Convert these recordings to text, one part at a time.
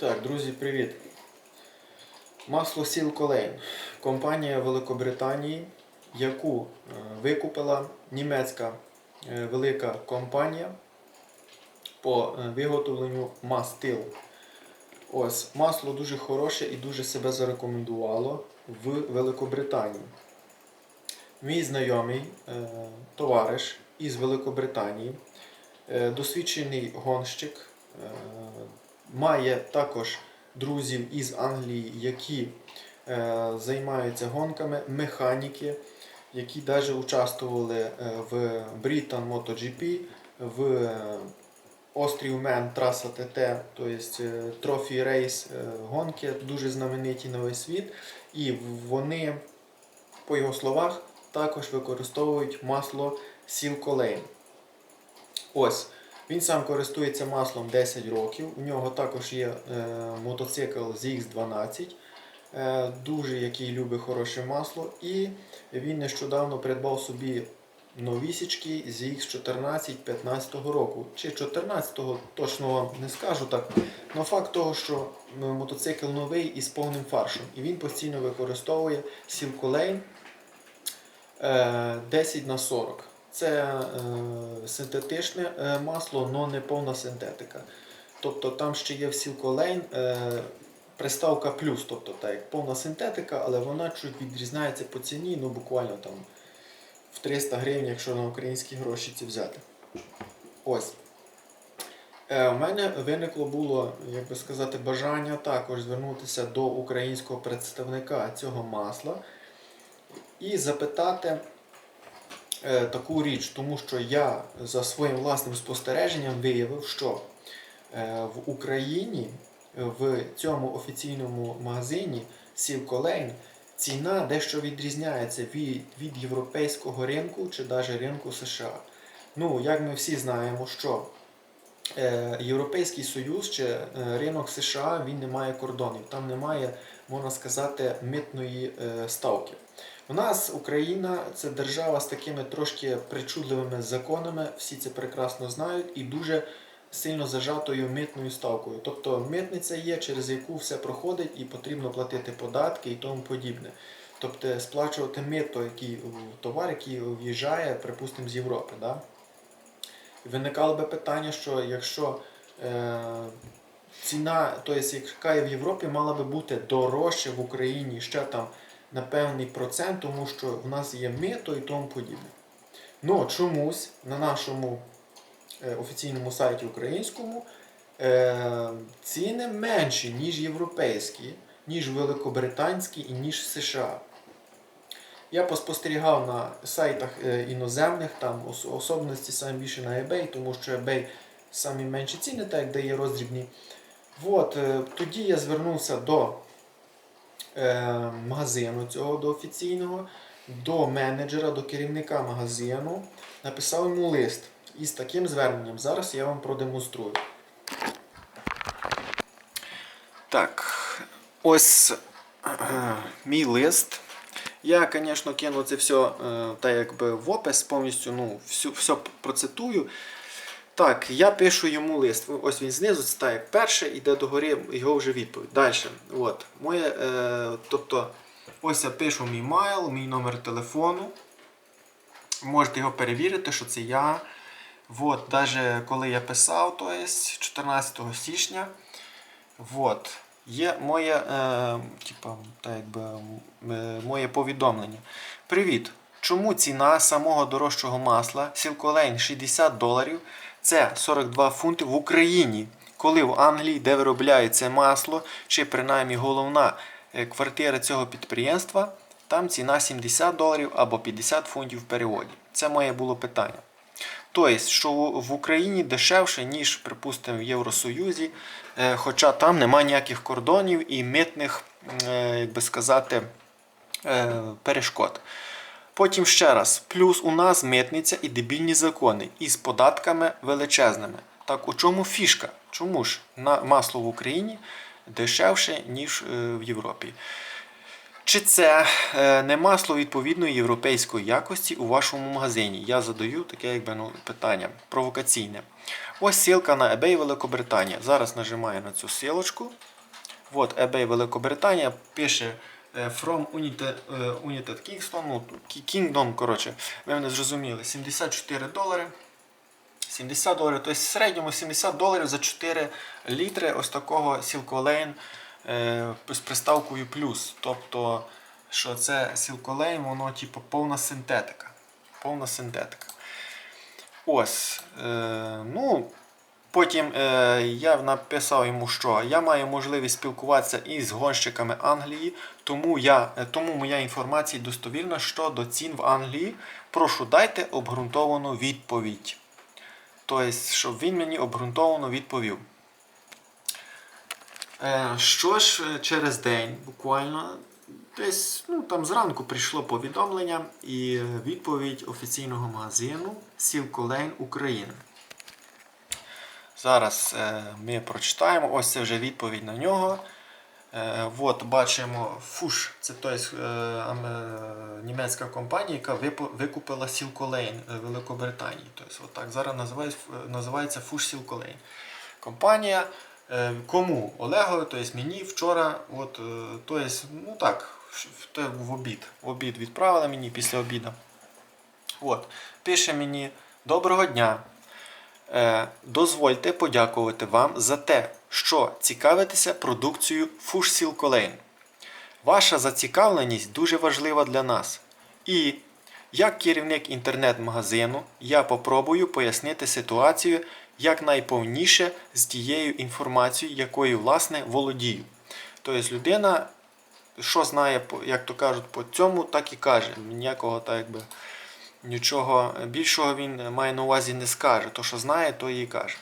Так, друзі, привіт. Масло Сіл Колейн. Компанія Великобританії, яку е, викупила німецька е, велика компанія по е, виготовленню мастил. Ось, масло дуже хороше і дуже себе зарекомендувало в Великобританії. Мій знайомий товариш із Великобританії, досвідчений гонщик, має також друзів із Англії, які е, займаються гонками, механіки, які навіть участвували е, в Britain MotoGP, в е, Острів Мен траса ТТ, тобто Трофі Рейс гонки, дуже знамениті на весь світ. І вони, по його словах, також використовують масло Сілколейн. Ось. Він сам користується маслом 10 років. У нього також є е, мотоцикл ZX12, е, дуже який любить хороше масло. І він нещодавно придбав собі новісічки ZX14 15 року. Чи 14-го, точно вам не скажу так. Но факт того, що мотоцикл новий і з повним фаршем. І він постійно використовує е, 10 на 40. Це е, синтетичне е, масло, але не повна синтетика. Тобто там ще є в Silcolane е, приставка плюс, тобто так, як повна синтетика, але вона чуть відрізняється по ціні, ну буквально там в 300 гривень, якщо на українські гроші це взяти. Ось. Е, У мене виникло було, як би сказати, бажання також звернутися до українського представника цього масла і запитати таку річ, тому що я за своїм власним спостереженням виявив, що е, в Україні в цьому офіційному магазині Сівколейн ціна дещо відрізняється від, від європейського ринку чи навіть ринку США. Ну, як ми всі знаємо, що е, Європейський Союз чи е, ринок США він не має кордонів, там немає, можна сказати, митної е, ставки. У нас Україна це держава з такими трошки причудливими законами, всі це прекрасно знають, і дуже сильно зажатою митною ставкою. Тобто митниця є, через яку все проходить і потрібно платити податки і тому подібне. Тобто сплачувати мито, який товар, який в'їжджає, припустимо, з Європи. Да? Виникало би питання, що якщо е, ціна, тобто яка є в Європі, мала би бути дорожче в Україні ще там на певний процент, тому що в нас є мито і тому подібне. Ну чомусь на нашому е, офіційному сайті українському е, ціни менші, ніж європейські, ніж великобританські і ніж США. Я поспостерігав на сайтах е, іноземних, там ос- особливості саме більше на eBay, тому що eBay самі менші ціни, так як дає роздрібні. От, е, тоді я звернувся до е, магазину цього до офіційного, до менеджера, до керівника магазину, написав йому лист із таким зверненням. Зараз я вам продемонструю. Так, ось е, мій лист. Я, звісно, кину це все так якби в опис, повністю ну, всю, все процитую. Так, я пишу йому лист. Ось він знизу, це так як перше, іде догорі його вже відповідь. Далі. От, моє, е, тобто, ось я пишу мій майл, мій номер телефону. Можете його перевірити, що це я. От, навіть коли я писав, то є 14 січня. От, є моє, е, типа, так якби, е, моє повідомлення. Привіт! Чому ціна самого дорожчого масла Сілколейн 60 доларів це 42 фунти в Україні, коли в Англії, де виробляють це масло, чи принаймні головна е, квартира цього підприємства, там ціна 70 доларів або 50 фунтів в переводі. Це моє було питання. Тобто, що в Україні дешевше, ніж, припустимо, в Євросоюзі, е, хоча там немає ніяких кордонів і митних, е, як би сказати, е, перешкод. Потім ще раз, плюс у нас митниця і дебільні закони із податками величезними. Так у чому фішка? Чому ж масло в Україні дешевше, ніж в Європі? Чи це е, не масло відповідної європейської якості у вашому магазині? Я задаю таке якби, ну, питання провокаційне. Ось ссылка на eBay Великобританія. Зараз нажимаю на цю ссылочку. Вот eBay Великобританія пише е, From United, е, United Kingston, ну, Kingdom, коротше, ви мене зрозуміли, 74 долари. 70 доларів, тобто в середньому 70 доларів за 4 літри ось такого е, з приставкою плюс. Тобто, що це Silcolane, воно типу повна синтетика. Повна синтетика. Ось. Е, ну, потім е, я написав йому, що я маю можливість спілкуватися із гонщиками Англії, тому, я, е, тому моя інформація достовірна щодо цін в Англії. Прошу дайте обґрунтовану відповідь. Тобто, щоб він мені обґрунтовано відповів. Е, Що ж, е, через день буквально, десь ну, там зранку прийшло повідомлення і відповідь офіційного магазину Сілколейн Україна. Зараз е, ми прочитаємо. Ось це вже відповідь на нього. От бачимо Фуш, це е, е, німецька компанія, яка викупила в Великобританії. Тобто, от так зараз називається, Фуш Silcolane. Компанія кому? Олегові, тобто мені вчора, от, тобто, ну так, в, обід. В обід відправили мені після обіду. От, пише мені: Доброго дня. Е, дозвольте подякувати вам за те, що цікавитеся продукцією Fush Silcolane. Ваша зацікавленість дуже важлива для нас. І як керівник інтернет-магазину я попробую пояснити ситуацію якнайповніше з тією інформацією, якою власне володію. Тобто людина, що знає, як то кажуть, по цьому, так і каже. Ніякого так якби. Нічого більшого він має на увазі не скаже. То, що знає, то і каже.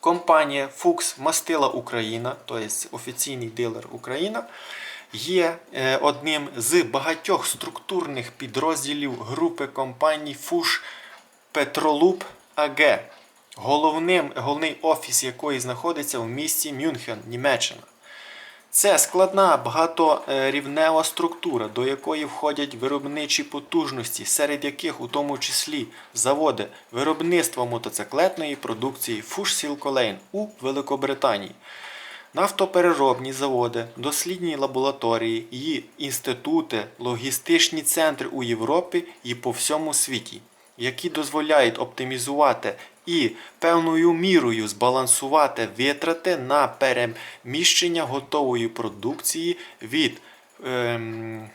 Компанія Fuchs Мастила Україна, тобто офіційний дилер Україна, є е, одним з багатьох структурних підрозділів групи компаній Fuchs Petrolub AG, головним, головний офіс якої знаходиться в місті Мюнхен, Німеччина. Це складна багаторівнева структура, до якої входять виробничі потужності, серед яких у тому числі заводи виробництва мотоциклетної продукції Silcolane у Великобританії, нафтопереробні заводи, дослідні лабораторії і інститути, логістичні центри у Європі і по всьому світі, які дозволяють оптимізувати і певною мірою збалансувати витрати на переміщення готової продукції від ем,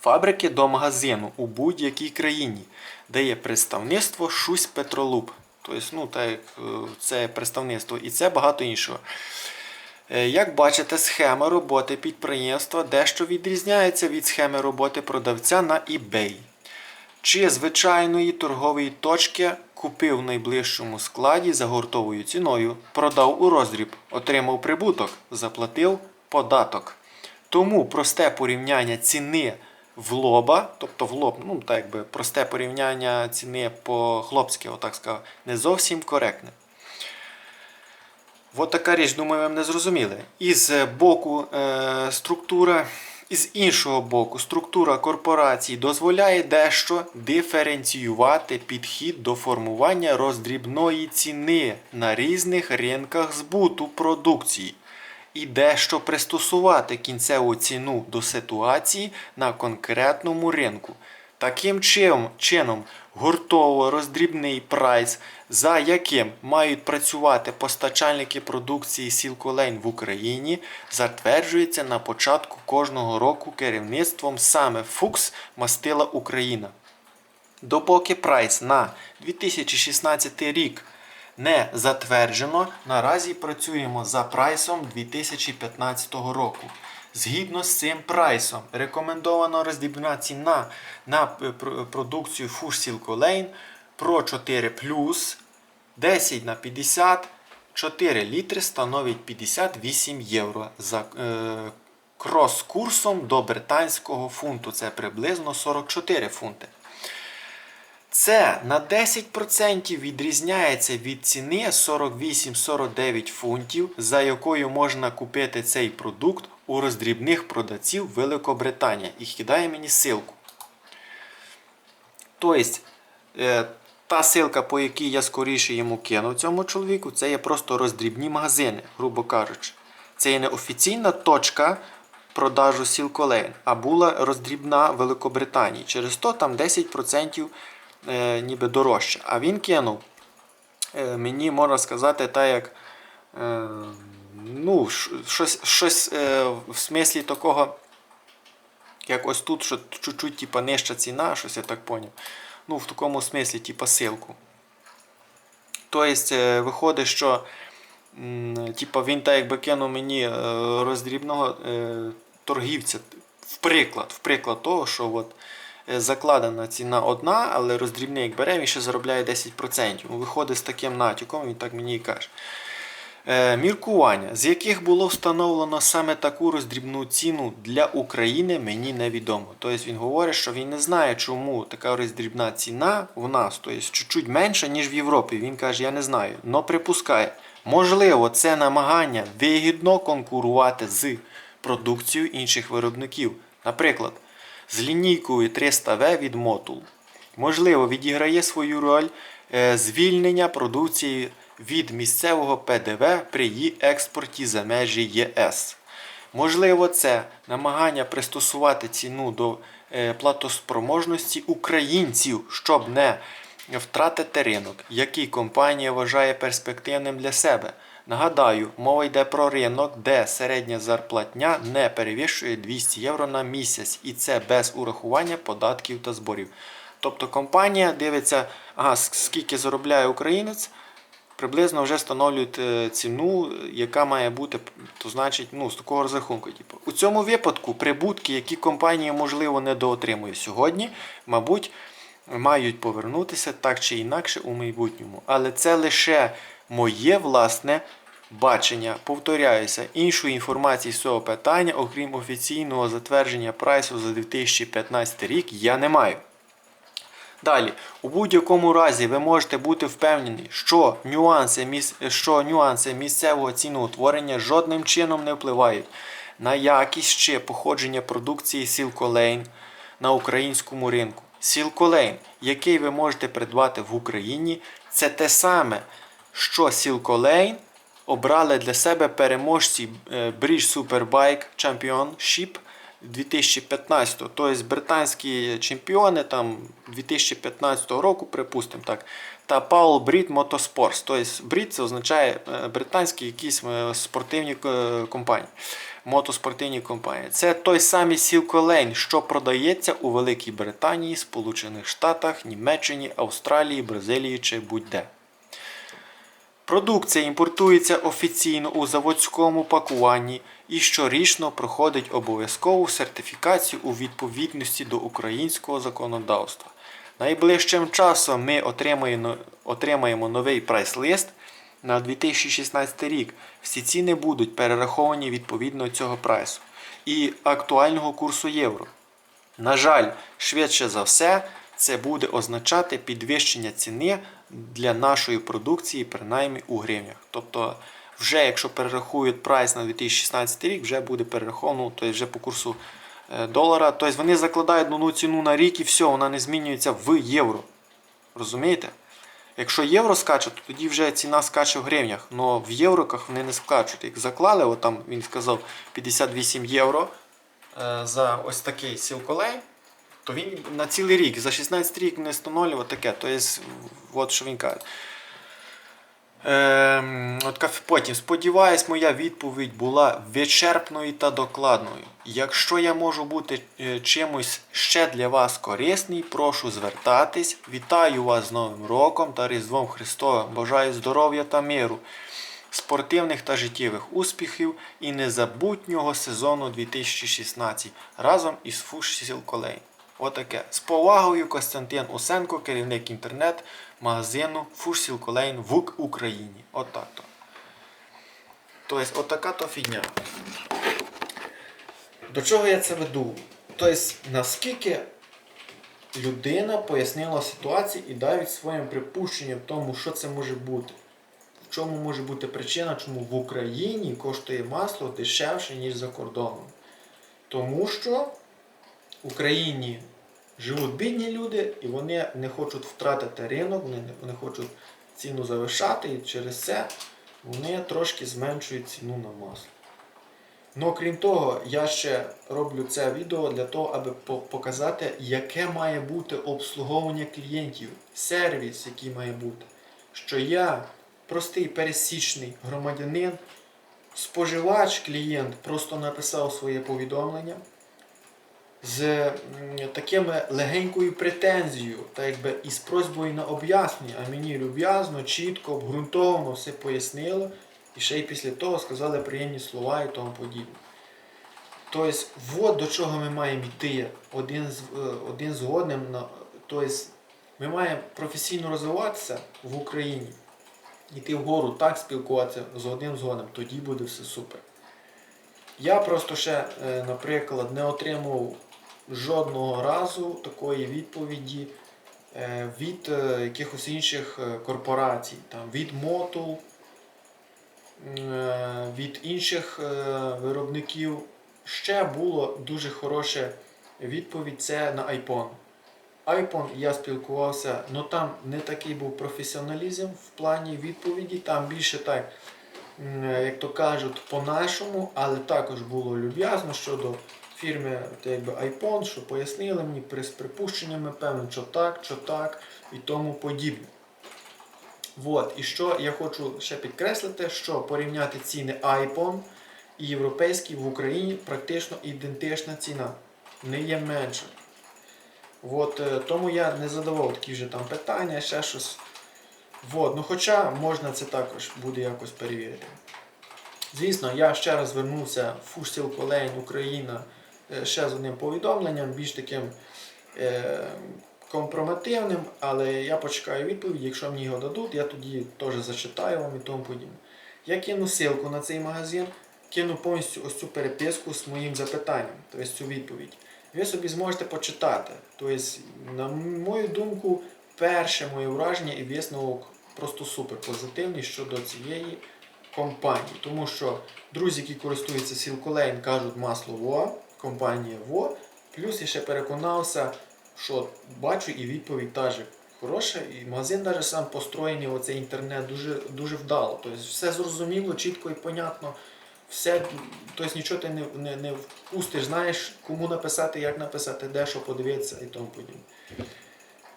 фабрики до магазину у будь-якій країні, де є представництво Шусь Петролуб. Тобто, ну, так, е, це представництво і це багато іншого. Е, Як бачите, схема роботи підприємства дещо відрізняється від схеми роботи продавця на eBay. Чи звичайної торгової точки купив в найближчому складі за гуртовою ціною, продав у роздріб, отримав прибуток, заплатив податок. Тому просте порівняння ціни в лоба, тобто в лоб, ну так якби просте порівняння ціни по-хлопськи, отак сказав, не зовсім коректне. От така річ, думаю, ви мене зрозуміли. Із боку е, структура, із іншого боку, структура корпорації дозволяє дещо диференціювати підхід до формування роздрібної ціни на різних ринках збуту продукції і дещо пристосувати кінцеву ціну до ситуації на конкретному ринку. Таким чином, чином гуртово-роздрібний прайс, за яким мають працювати постачальники продукції Silcolane в Україні, затверджується на початку кожного року керівництвом саме Fuchs Мастила Україна. Допоки прайс на 2016 рік не затверджено, наразі працюємо за прайсом 2015 року. Згідно з цим прайсом, рекомендована роздрібна ціна на е, продукцію Fush Silcolane Pro 4 10 на 50 4 літри становить 58 євро за е, крос-курсом до британського фунту. Це приблизно 44 фунти. Це на 10% відрізняється від ціни 48-49 фунтів, за якою можна купити цей продукт у роздрібних продавців Великобританія. І кидає мені ссылку. Тобто, е, та силка, по якій я скоріше йому кинув цьому чоловіку, це є просто роздрібні магазини, грубо кажучи. Це є не офіційна точка продажу сілколейн, а була роздрібна Великобританії. Через то там 10% е, ніби дорожче. А він кинув е, мені, можна сказати, так як. Ну, щось, щось е, в смислі такого, як ось тут, що чуть-чуть типа, нижча ціна, щось я так поняв. Ну, в такому смислі, типа силку. Тобто, е, виходить, що типа, він так якби кинув мені е, роздрібного е, торгівця. В приклад, в приклад того, що от, е, закладена ціна одна, але роздрібник бере, він ще заробляє 10%. Виходить з таким натяком, він так мені і каже. Е, Міркування, з яких було встановлено саме таку роздрібну ціну для України, мені невідомо. Тобто він говорить, що він не знає, чому така роздрібна ціна в нас, тобто чуть-чуть менша, ніж в Європі. Він каже, я не знаю, але припускає. Можливо, це намагання вигідно конкурувати з продукцією інших виробників. Наприклад, з лінійкою 300В від Motul. Можливо, відіграє свою роль е, звільнення продукції від місцевого ПДВ при її експорті за межі ЄС. Можливо, це намагання пристосувати ціну до е, платоспроможності українців, щоб не втратити ринок, який компанія вважає перспективним для себе. Нагадаю, мова йде про ринок, де середня зарплатня не перевищує 200 євро на місяць, і це без урахування податків та зборів. Тобто компанія дивиться, ага, скільки заробляє українець, приблизно вже встановлюють е, ціну, яка має бути, то значить, ну, з такого розрахунку. Типу. У цьому випадку прибутки, які компанія, можливо, недоотримує сьогодні, мабуть, мають повернутися так чи інакше у майбутньому. Але це лише моє власне бачення. Повторяюся, іншої інформації з цього питання, окрім офіційного затвердження прайсу за 2015 рік, я не маю. Далі, у будь-якому разі ви можете бути впевнені, що нюанси, міс... що нюанси місцевого ціноутворення жодним чином не впливають на якість чи походження продукції Сілколейн на українському ринку. Сілколейн, який ви можете придбати в Україні, це те саме, що Сілколейн обрали для себе переможці е, British Superbike Championship 2015. Тобто британські чемпіони там 2015 року, припустимо так. Та Paul Брід Motorsports. Тобто Брід це означає е, британські якісь е, спортивні е, компанії. Мотоспортивні компанії. Це той самий Silco що продається у Великій Британії, Сполучених Штатах, Німеччині, Австралії, Бразилії чи будь-де. Продукція імпортується офіційно у заводському пакуванні і щорічно проходить обов'язкову сертифікацію у відповідності до українського законодавства. Найближчим часом ми отримаємо, новий прайс-лист на 2016 рік. Всі ціни будуть перераховані відповідно цього прайсу і актуального курсу євро. На жаль, швидше за все, це буде означати підвищення ціни для нашої продукції, принаймні у гривнях. Тобто, вже якщо перерахують прайс на 2016 рік, вже буде перераховано, тобто вже по курсу е, долара. Тобто вони закладають одну ціну на рік і все, вона не змінюється в євро. Розумієте? Якщо євро скаче, то тоді вже ціна скаче в гривнях, але в євроках вони не скачуть. Як заклали, от він сказав 58 євро е, за ось такий сілколей, то він на цілий рік, за 16 рік не встановлював таке. Тобто, от що він каже. Ем, потім, сподіваюсь, моя відповідь була вичерпною та докладною. Якщо я можу бути е, чимось ще для вас корисний, прошу звертатись. Вітаю вас з Новим роком та Різдвом Христовим. Бажаю здоров'я та миру, спортивних та життєвих успіхів і незабутнього сезону 2016 разом із Фушсіл Колей. Отаке. З повагою Костянтин Усенко, керівник інтернет-магазину Фушсіл Колейн в Україні. Отак то. Тобто, отака то фігня. До чого я це веду? Тобто, наскільки людина пояснила ситуацію і навіть своїм припущенням тому, що це може бути. В чому може бути причина, чому в Україні коштує масло дешевше, ніж за кордоном. Тому що в Україні живуть бідні люди, і вони не хочуть втратити ринок, вони не хочуть ціну завишати, і через це вони трошки зменшують ціну на масло. Ну, крім того, я ще роблю це відео для того, аби показати, яке має бути обслуговування клієнтів, сервіс, який має бути. Що я, простий пересічний громадянин, споживач, клієнт, просто написав своє повідомлення з такими легенькою претензією, та якби із просьбою на об'яснення, а мені люб'язно, чітко, обґрунтовано все пояснило. І ще й після того сказали приємні слова і тому подібне. Тобто, от до чого ми маємо йти один з, е, один з одним. Тобто, ми маємо професійно розвиватися в Україні, йти вгору, так спілкуватися з одним з одним, тоді буде все супер. Я просто ще, е, наприклад, не отримав жодного разу такої відповіді е, від е, якихось інших е, корпорацій, там, від Motul, від інших виробників. Ще було дуже хороша відповідь це на iPhone. iPhone я спілкувався, але там не такий був професіоналізм в плані відповіді, там більше так, як то кажуть, по-нашому, але також було люб'язно щодо фірми якби iPhone, що пояснили мені з припущеннями, певно, що так, що так і тому подібне. Вот. І що я хочу ще підкреслити, що порівняти ціни iPhone і європейські в Україні практично ідентична ціна, не є менша. От, е, тому я не задавав такі вже там питання, ще щось. Вот. Ну, хоча можна це також буде якось перевірити. Звісно, я ще раз звернувся в Фушсіл Колейн Україна ще з одним повідомленням, більш таким е, компромативним, але я почекаю відповіді, якщо мені його дадуть, я тоді теж зачитаю вам і тому подібне. Я кину ссылку на цей магазин, кину повністю ось цю переписку з моїм запитанням, тобто цю відповідь. Ви собі зможете почитати. Тобто, на мою думку, перше моє враження і висновок просто супер позитивний щодо цієї компанії. Тому що друзі, які користуються Сілколейн, кажуть масло ВО, компанія ВО. Плюс я ще переконався, що бачу і відповідь теж хороша, і магазин навіть сам построєний, оцей інтернет дуже, дуже вдало. Тобто все зрозуміло, чітко і понятно. Все, тобто нічого ти не, не, не впустиш, знаєш, кому написати, як написати, де що подивитися і тому подібне.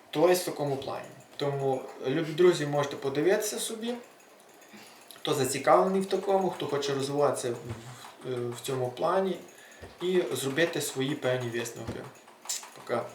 Тобто в такому плані. Тому, любі друзі, можете подивитися собі, хто зацікавлений в такому, хто хоче розвиватися в, в цьому плані і зробити свої певні висновки. Пока.